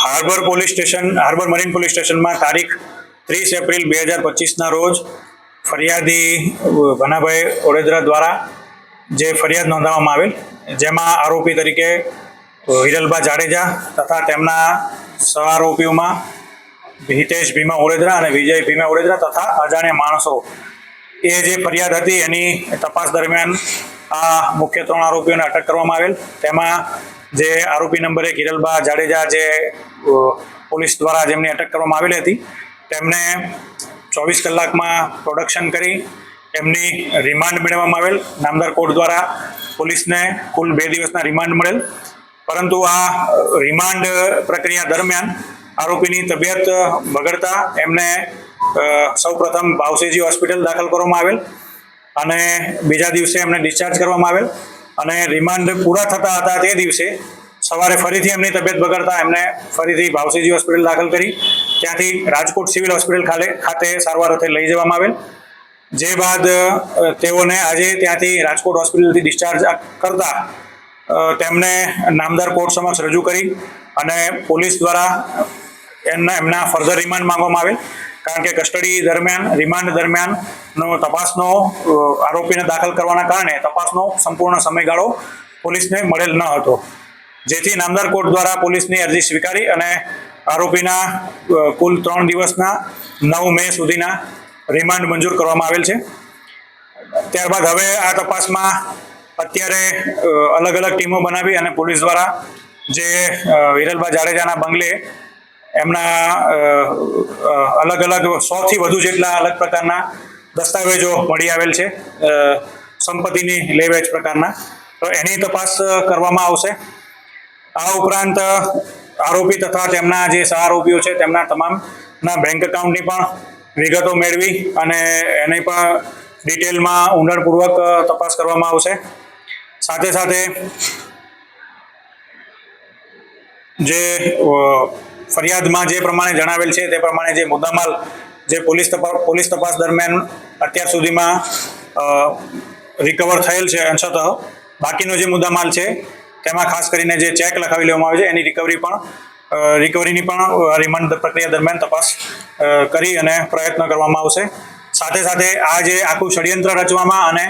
Harbour police station harbour marine police સ્ટેશનમાં તારીખ ત્રીસ એપ્રિલ બે હજાર પચીસના રોજ ફરિયાદી ભનાભાઈ ઓડેદરા દ્વારા જે ફરિયાદ નોંધાવવામાં આવેલ જેમાં આરોપી તરીકે અ, હિરલભા જાડેજા તથા તેમના સહઆરોપીઓમાં હિતેશ ભીમા ઓડેદરા અને વિજય ભીમા ઓડેદરા તથા અજાણ્યા માણસો. એ જે ફરિયાદ હતી એની તપાસ દરમિયાન આ મુખ્ય ત્રણ આરોપીઓને અટક કરવામાં આવેલ. તેમાં જે આરોપી નંબર એક હિરલબા જાડેજા જે પોલીસ દ્વારા જેમની અટક કરવામાં આવેલી હતી, તેમને ચોવીસ કલાકમાં પ્રોડક્શન કરી એમની રિમાન્ડ મેળવવામાં આવેલ. નામદાર કોર્ટ દ્વારા પોલીસને કુલ બે દિવસના રિમાન્ડ મળેલ. પરંતુ આ રિમાન્ડ પ્રક્રિયા દરમિયાન આરોપીની તબિયત બગડતા એમને સૌપ્રથમ ભાવસેજી હોસ્પિટલ દાખલ કરવામાં આવેલ અને બીજા દિવસે એમને ડિસ્ચાર્જ કરવામાં આવેલ. અને રિમાન્ડ પૂરા થતા હતા તે દિવસે સવારે ફરીથી એમની તબિયત બગડતા એમને ફરીથી ભાવસીજી હોસ્પિટલ દાખલ કરી. ત્યાંથી રાજકોટ સિવિલ હોસ્પિટલ ખાતે ખાતે સારવાર અર્થે લઈ જવામાં આવેલ. જે બાદ તેઓને આજે ત્યાંથી રાજકોટ હોસ્પિટલથી ડિસ્ચાર્જ કરતા તેમને નામદાર કોર્ટ સમક્ષ રજૂ કરી અને પોલીસ દ્વારા એમના એમના ફર્ધર રિમાન્ડ માંગવામાં આવેલ. કારણ કે કસ્ટડી દરમિયાન રિમાન્ડ દરમિયાન નો તપાસનો આરોપીને દાખલ કરવાના કારણે તપાસનો સંપૂર્ણ સમયગાળો પોલીસને મળેલ ન હતો. જેથી નામદાર કોર્ટ દ્વારા પોલીસની અરજી સ્વીકારી અને આરોપીના કુલ ત્રણ દિવસના, નવ મે સુધીના રિમાન્ડ મંજૂર કરવામાં આવેલ છે. ત્યારબાદ હવે આ તપાસમાં અત્યારે અલગ અલગ ટીમો બનાવી અને પોલીસ દ્વારા જે વિરલભા જાડેજાના બંગલે એમના અલગ અલગ સોથી વધુ જેટલા અલગ પ્રકારના દસ્તાવેજો મળી આવેલ છે સંપત્તિની લેવેચ પ્રકારના. તો એની તપાસ કરવામાં આવશે. આ ઉપરાંત આરોપી તથા તેમના જે સહારોપીઓ છે, તેમના તમામના બેંક એકાઉન્ટની પણ વિગતો મેળવી અને એની પણ ડિટેલમાં ઊંડાણપૂર્વક તપાસ કરવામાં આવશે. સાથે સાથે જે ફરિયાદમાં જે પ્રમાણે જણાવેલ છે તે પ્રમાણે જે મુદ્દામાલ જે પોલીસ તપાસ પોલીસ તપાસ દરમિયાન અત્યાર સુધીમાં રિકવર થયેલ છે અંશતઃ બાકીનો જે મુદ્દામાલ છે, તેમાં ખાસ કરીને જે ચેક લખાવી લેવામાં આવે છે, એની રિકવરી પણ રિકવરીની પણ રિમાન્ડ પ્રક્રિયા દરમિયાન તપાસ કરી અને પ્રયત્ન કરવામાં આવશે. સાથે સાથે આ જે આખું ષડયંત્ર રચવામાં અને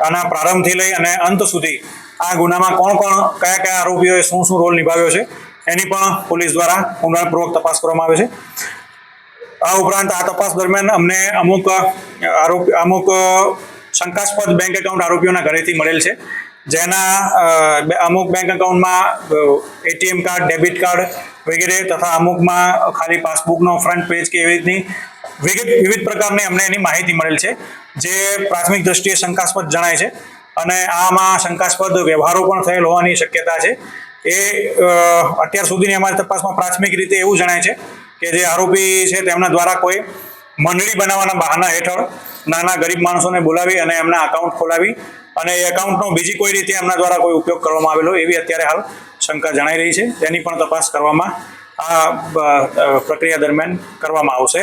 આના પ્રારંભથી લઈ અને અંત સુધી આ ગુનામાં કોણ કોણ કયા કયા આરોપીઓએ શું શું રોલ નિભાવ્યો છે એની પણ પોલીસ દ્વારા ઊંડાણપૂર્વક તપાસ કરવામાં આવે છે. આ ઉપરાંત આ તપાસ દરમિયાન અમને અમુક, આરોપી, અમુક શંકાસ્પદ બેંક એકાઉન્ટ આરોપીઓના ઘરેથી મળેલ છે. જેના અમુક બેંક એકાઉન્ટમાં એટીએમ કાર્ડ ડેબિટ કાર્ડ વગેરે તથા અમુકમાં ખાલી પાસબુકનો ફ્રન્ટ પેજ કે એવી રીતની વિવિધ વિવિધ પ્રકારની અમને એની માહિતી મળેલ છે, જે પ્રાથમિક દ્રષ્ટિએ શંકાસ્પદ જણાય છે. અને આમાં શંકાસ્પદ વ્યવહારો પણ થયેલ હોવાની શક્યતા છે. એ અત્યાર સુધીની અમારી તપાસમાં પ્રાથમિક રીતે એવું જણાય છે કે જે આરોપી છે તેમના દ્વારા કોઈ મંડળી બનાવવાના બહાના હેઠળ નાના ગરીબ માણસોને બોલાવી અને એમના અકાઉન્ટ ખોલાવી અને એ એકાઉન્ટનો બીજી કોઈ રીતે એમના દ્વારા કોઈ ઉપયોગ કરવામાં આવેલો એવી અત્યારે હાલ શંકા જણાઈ રહી છે. તેની પણ તપાસ કરવામાં આ પ્રક્રિયા દરમિયાન કરવામાં આવશે.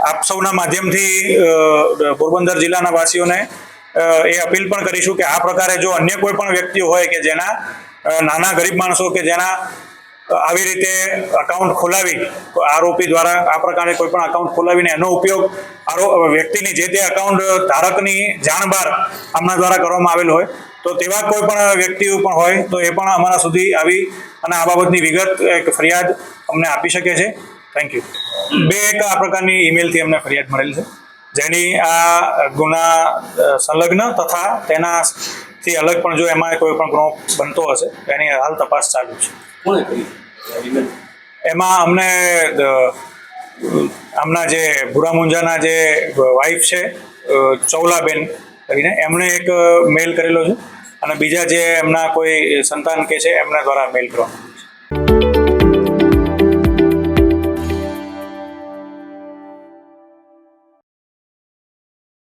આપ સૌના માધ્યમથી પોરબંદર જિલ્લાના વાસીઓને એ અપીલ પણ કરીશું કે આ પ્રકારે જો અન્ય કોઈ પણ વ્યક્તિ હોય કે જેના નાના ગરીબ માણસો કે જેના આવી રીતે અકાઉન્ટ ખોલાવી આરોપી દ્વારા આ પ્રકારે કોઈ પણ અકાઉન્ટ ખોલાવીને એનો ઉપયોગ આરો, વ્યક્તિની જે તે અકાઉન્ટ ધારકની જાણ બહાર આમના દ્વારા કરવામાં આવેલ હોય, તો તેવા કોઈ પણ વ્યક્તિઓ પણ હોય, તો એ પણ અમારા સુધી આવી અને આ બાબતની વિગત એક ફરિયાદ અમને આપી શકે છે. થેન્ક યુ બે એક આ પ્રકારની ઈમેલથી અમને ફરિયાદ મળેલ છે, જેની આ ગુના સંલગ્ન તથા તેનાથી અલગ પણ જો એમાં કોઈ પણ ગુનો બનતો હશે એની હાલ તપાસ ચાલુ છે. એમાં અમને આમના જે ભૂરા મુંજાના જે વાઈફ છે ચૌલાબેન કરીને એમણે એક મેલ કરેલો છે અને બીજા જે એમના કોઈ સંતાન કે છે એમના દ્વારા મેલ કરવામાં છે.